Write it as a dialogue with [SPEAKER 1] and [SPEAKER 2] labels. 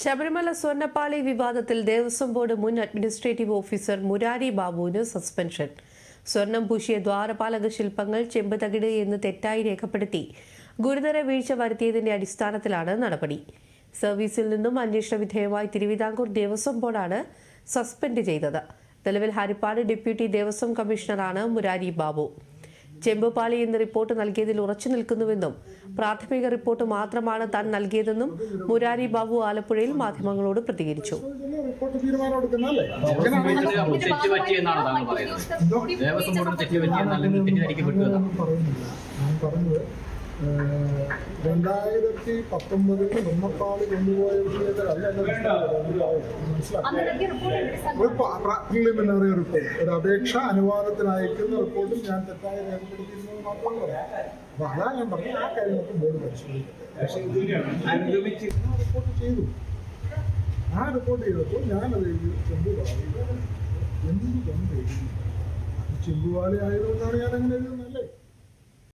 [SPEAKER 1] ശബരിമല സ്വർണപ്പാളി വിവാദത്തിൽ ദേവസ്വം ബോർഡ് മുൻ അഡ്മിനിസ്ട്രേറ്റീവ് ഓഫീസർ മുരാരി ബാബുവിന് സസ്പെൻഷൻ. സ്വർണം പൂശിയ ദ്വാരപാലക ശില്പങ്ങൾ ചെമ്പ് തകിട് എന്ന് തെറ്റായി രേഖപ്പെടുത്തി. ഗുരുതര വീഴ്ച വരുത്തിയതിന്റെ അടിസ്ഥാനത്തിലാണ് നടപടി. സർവീസിൽ നിന്നും അന്വേഷണ വിധേയമായി തിരുവിതാംകൂർ ദേവസ്വം ബോർഡാണ് സസ്പെൻഡ് ചെയ്തത്. നിലവിൽ ഹരിപ്പാട് ഡെപ്യൂട്ടി ദേവസ്വം കമ്മീഷണറാണ് മുരാരി ബാബു. ചെമ്പുപാളി എന്ന റിപ്പോർട്ട് നൽകിയതിൽ ഉറച്ചു നിൽക്കുന്നുവെന്നും പ്രാഥമിക റിപ്പോർട്ട് മാത്രമാണ് താൻ നൽകിയതെന്നും മുരാരി ബാബു ആലപ്പുഴയിൽ മാധ്യമങ്ങളോട് പ്രതികരിച്ചു.
[SPEAKER 2] ദേവസ്വം
[SPEAKER 3] രണ്ടായിരത്തി പത്തൊമ്പതിൽ സ്വർണപ്പാളി കൊണ്ടുപോയ പ്രിലിമിനറി റിപ്പോർട്ട് ഒരു അപേക്ഷ അനുവാദത്തിന് അയക്കുന്ന റിപ്പോർട്ടിൽ ഞാൻ തെറ്റായി രേഖപ്പെടുത്തിയിരുന്നത് മാത്രം പറയാം. അപ്പൊ അതാ ഞാൻ പറഞ്ഞത്. ആ കാര്യങ്ങൾക്ക് ബോർഡ് പരിശോധിക്കും. ആ റിപ്പോർട്ട് ചെയ്തു. ആ റിപ്പോർട്ട് ചെയ്തപ്പോൾ ഞാനത് എഴുതി ചെമ്പുവാളി എന്തുകൊണ്ട് എഴുതി ചെമ്പുവാളി ആയതുകൊണ്ടാണ് ഞാൻ അങ്ങനെ എഴുതുന്നല്ലേ